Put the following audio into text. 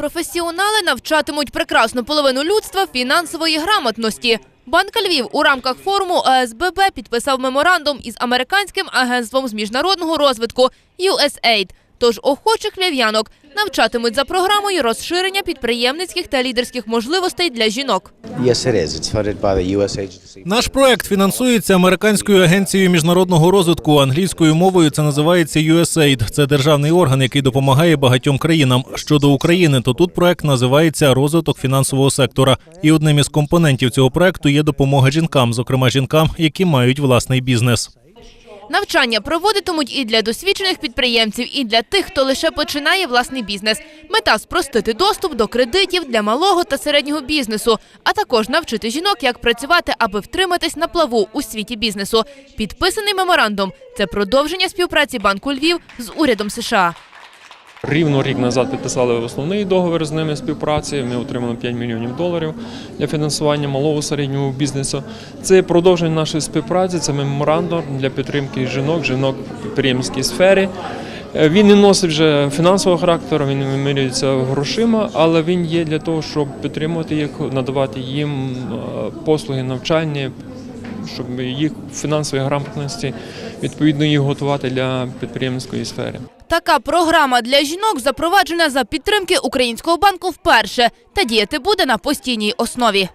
Професіонали навчатимуть прекрасну половину людства фінансової грамотності. Банк Львів у рамках форуму ОСББ підписав меморандум із американським агентством з міжнародного розвитку USAID. Тож охочих львів'янок навчатимуть за програмою розширення підприємницьких та лідерських можливостей для жінок. Наш проект фінансується американською агенцією міжнародного розвитку. Англійською мовою це називається USAID. Це державний орган, який допомагає багатьом країнам. Щодо України, то тут проект називається розвиток фінансового сектора. І одним із компонентів цього проекту є допомога жінкам, зокрема жінкам, які мають власний бізнес. Навчання проводитимуть і для досвідчених підприємців, і для тих, хто лише починає власний бізнес. Мета спростити доступ до кредитів для малого та середнього бізнесу, а також навчити жінок, як працювати, аби втриматись на плаву у світі бізнесу. Підписаний меморандум це продовження співпраці банку Львів з урядом США. Рівно рік назад підписали основний договір з ними співпраці. Ми отримали 5 мільйонів доларів для фінансування малого середнього бізнесу. Це продовження нашої співпраці. Це меморандум для підтримки жінок, жінок в підприємницькій сфері. Е, Він не носить вже фінансового характеру, він вимірюється грошима, але він є для того, щоб підтримувати їх, надавати їм е, послуги навчання, щоб їх фінансової грамотності відповідно їх готувати для підприємницької сфери. Така програма для жінок запроваджена за підтримки Українського банку вперше та діяти буде на постійній основі.